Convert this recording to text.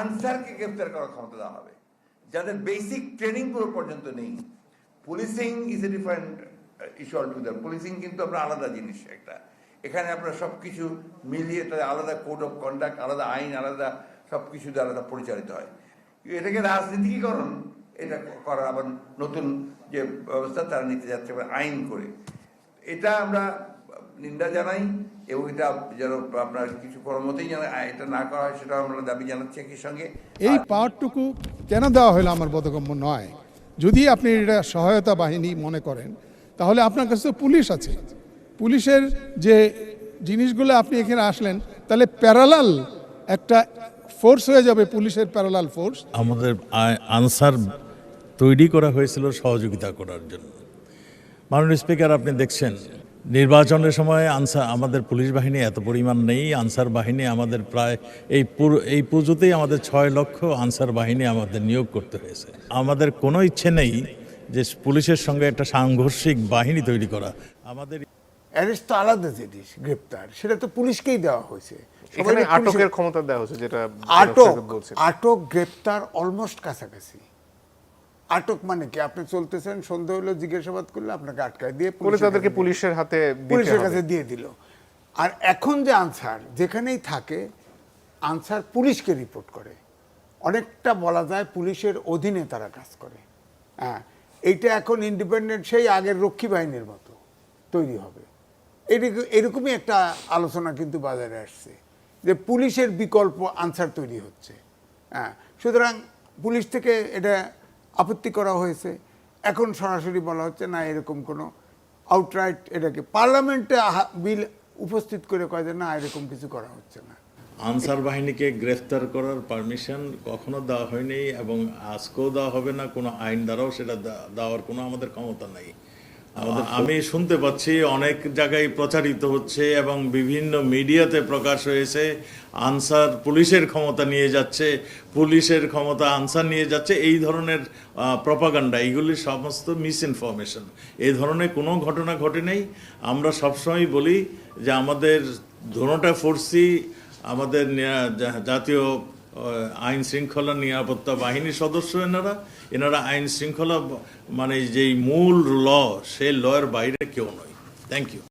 আনসারকে গ্রেফতার করার ক্ষমতা দেওয়া হবে। যাদের বেসিক ট্রেনিং পুরো পর্যন্ত নেই। Policing is a different issue all together policing কিন্তু আমরা আলাদা জিনিস একটা। এখানে আপনার সব কিছু মিলিয়ে তাদের আলাদা কোড অফ কন্ডাক্ট আলাদা আইন, আলাদা সব কিছু আলাদা পরিচালিত হয়। এটাকে রাজনীতিকরণ এটা করার আবার নতুন যে ব্যবস্থা তারা নিতে যাচ্ছে আইন করে। এটা আমরা নিন্দা জানাই এবং এটা যেন আপনার কিছু কোনো মতেই যেন এটা না করা হয় সেটা আমরা দাবি জানাচ্ছি একই সঙ্গে। এই পাওয়ারটুকু কেন দেওয়া হলো আমার বোধগম্য নয়। যদি আপনি এটা সহায়তা বাহিনী মনে করেন তাহলে আপনার কাছে তো পুলিশ আছে। পুলিশের যে জিনিসগুলো আপনি এখানে আসলেন তাহলে প্যারালাল একটা ফোর্স হয়ে যাবে পুলিশের প্যারালাল ফোর্স। আমাদের আনসার তৈরি করা হয়েছিল সহযোগিতা করার জন্য। মাননীয় স্পিকার আপনি দেখছেন নির্বাচনের সময় আনসার আমাদের পুলিশ বাহিনী এত পরিমাণ নেই আনসার বাহিনী আমাদের প্রায় এই পুরো এই পুজোতেই আমাদের ছয় লক্ষ আনসার বাহিনী আমাদের নিয়োগ করতে হয়েছে। আমাদের কোনো ইচ্ছে নেই যে পুলিশের সঙ্গে একটা সাংঘর্ষিক বাহিনী তৈরি করা। আমাদের অ্যারেস্ট তো আলাদা জিনিস গ্রেপ্তার সেটা তো পুলিশকেই দেওয়া হয়েছে। আটকের ক্ষমতা দেওয়া হয়েছে যেটা আটক আটক গ্রেপ্তার অলমোস্ট কাছাকাছি। আটক মানে কি? আপনি চলতেছেন সন্ধ্যা হলো জিজ্ঞাসাবাদ করলে আপনাকে আটকায় দিয়ে বলে পুলিশের তাদেরকে পুলিশের হাতে পুলিশের কাছে দিয়ে দিল। আর এখন যে আনসার যেখানেই থাকে আনসার পুলিশকে রিপোর্ট করে। অনেকটা বলা যায় পুলিশের অধীনে তারা কাজ করে। হ্যাঁ এইটা এখন ইন্ডিপেন্ডেন্ট সেই আগের রক্ষী বাহিনীর মতো তৈরি হবে। এরকম- এরকমই একটা আলোচনা কিন্তু বাজারে আসছে যে পুলিশের বিকল্প আনসার তৈরি হচ্ছে। হ্যাঁ সুতরাং পুলিশ থেকে এটা আপত্তি করা হয়েছে। এখন সরাসরি বলা হচ্ছে, না, এরকম কোনো আউটরাইট এটাকে পার্লামেন্টে বিল উপস্থিত করে কয় যে, না, এরকম কিছু করা হচ্ছে না। আনসার বাহিনীকে গ্রেফতার করার পারমিশন কখনো দেওয়া হয়নি এবং আজকেও দেওয়া হবে না, কোনো আইন দ্বারাও সেটা দেওয়ার কোনো আমাদের ক্ষমতা নাই। আমি শুনতে পাচ্ছি অনেক জায়গায় প্রচারিত হচ্ছে এবং বিভিন্ন মিডিয়াতে প্রকাশ হয়েছে, আনসার পুলিশের ক্ষমতা নিয়ে যাচ্ছে, পুলিশের ক্ষমতা আনসার নিয়ে যাচ্ছে, এই ধরনের প্রপাগান্ডা এইগুলি সমস্ত মিস ইনফরমেশন এই ধরনের কোনো ঘটনা ঘটে নেই। আমরা সবসময় বলি যে আমাদের ধরোটা ফোর্সই আমাদের জাতীয় আইন শৃঙ্খলা নিরাপত্তা বাহিনীর সদস্য এনারা। এনারা আইন শৃঙ্খলা মানে যেই মূল ল সেই লয়ের বাইরে কেউ নয়। Thank you